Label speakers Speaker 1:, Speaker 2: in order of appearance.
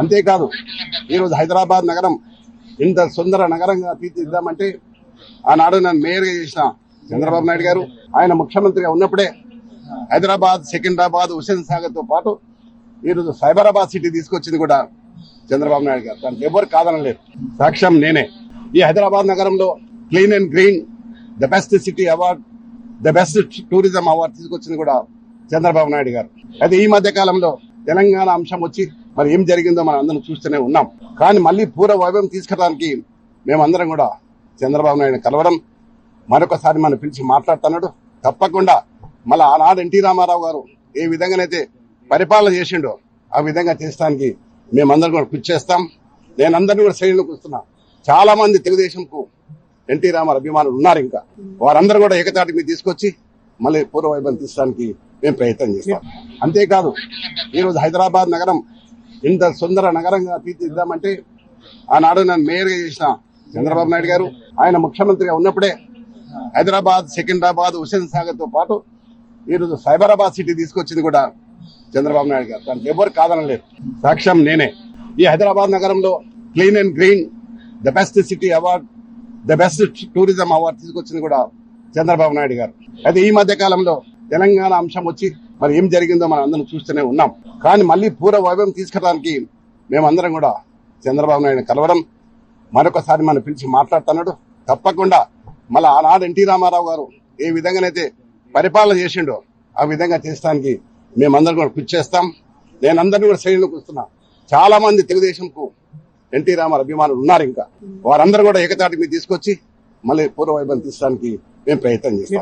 Speaker 1: అంతేకాదు ఈరోజు హైదరాబాద్ నగరం ఇంత సుందర నగరంగా తీర్చిదిద్దామంటే ఆనాడు నన్ను మేయర్గా చేసిన చంద్రబాబు నాయుడు గారు ఆయన ముఖ్యమంత్రిగా ఉన్నప్పుడే హైదరాబాద్ సికింద్రాబాద్ హుసేన్ సాగర్తో పాటు ఈరోజు సైబరాబాద్ సిటీ తీసుకొచ్చింది కూడా చంద్రబాబు నాయుడు గారు. దానికి ఎవరు కాదనలేరు సాక్ష్యం నేనే. ఈ హైదరాబాద్ నగరంలో clean and green the best city award the best tourism award తీసుకొచ్చింది కూడా చంద్రబాబు నాయుడు గారు. అయితే ఈ మధ్య కాలంలో తెలంగాణ అంశం వచ్చి మరి ఏం జరిగిందో మనం అందరం చూస్తూనే ఉన్నాం. కానీ మళ్ళీ పూర్వ వైభవం తీసుకురావడానికి మేమందరం కూడా చంద్రబాబు నాయుడు కలవడం మరొకసారి మనం పిలిచి మాట్లాడుతున్నాడు. తప్పకుండా మళ్ళీ ఆనాడు ఎన్టీ రామారావు గారు ఏ విధంగానైతే పరిపాలన చేసిండో ఆ విధంగా చేస్తానికి మేమందరం కూడా కృషి చేస్తాం. నేను అందరినీ కూడా శ్రేణులకు వస్తున్నా చాలా మంది తెలుగుదేశంకు ఎన్టీ రామారావు అభిమానులు ఉన్నారు ఇంకా. వారందరూ కూడా ఏకతాటి మీద తీసుకొచ్చి మళ్ళీ పూర్వ వైభవం తీసడానికి మేము ప్రయత్నం చేస్తాం. అంతేకాదు ఈరోజు హైదరాబాద్ నగరం ఇంత సుందర నగరంగా తీర్చిదిద్దామంటే ఆనాడు నన్ను మేయర్గా చేసిన చంద్రబాబు నాయుడు గారు ఆయన ముఖ్యమంత్రిగా ఉన్నప్పుడే హైదరాబాద్ సికింద్రాబాద్ హుసేన్ సాగర్తో పాటు ఈరోజు సైబరాబాద్ సిటీ తీసుకొచ్చింది కూడా చంద్రబాబు నాయుడు గారు. దానికి ఎవరు కాదనలేరు సాక్ష్యం నేనే. ఈ హైదరాబాద్ నగరంలో clean and green the best city award the best tourism award తీసుకొచ్చింది కూడా చంద్రబాబు నాయుడు గారు. అయితే ఈ మధ్య కాలంలో తెలంగాణ అంశం వచ్చి మరి ఏం జరిగిందో మనం అందరం చూస్తూనే ఉన్నాం. కానీ మళ్ళీ పూర్వ వైభవం తీసుకురావడానికి మేమందరం కూడా చంద్రబాబు నాయుడు కలవడం మరొకసారి మనం పిలిచి మాట్లాడుతున్నాడు. తప్పకుండా మళ్ళీ ఆనాడు ఎన్టీ రామారావు గారు ఏ విధంగానైతే పరిపాలన చేసిండో ఆ విధంగా చేస్తానికి మేమందరం కూడా కృషి చేస్తాం. నేను అందరినీ కూడా శ్రేణులకు వస్తున్నా. చాలా మంది తెలుగుదేశంకు ఎన్టీ రామారావు అభిమానులు ఉన్నారు ఇంకా. వారందరూ కూడా ఏకతాటి మీద తీసుకొచ్చి మళ్ళీ పూర్వ వైభవం తీసడానికి మేము ప్రయత్నం చేస్తాం.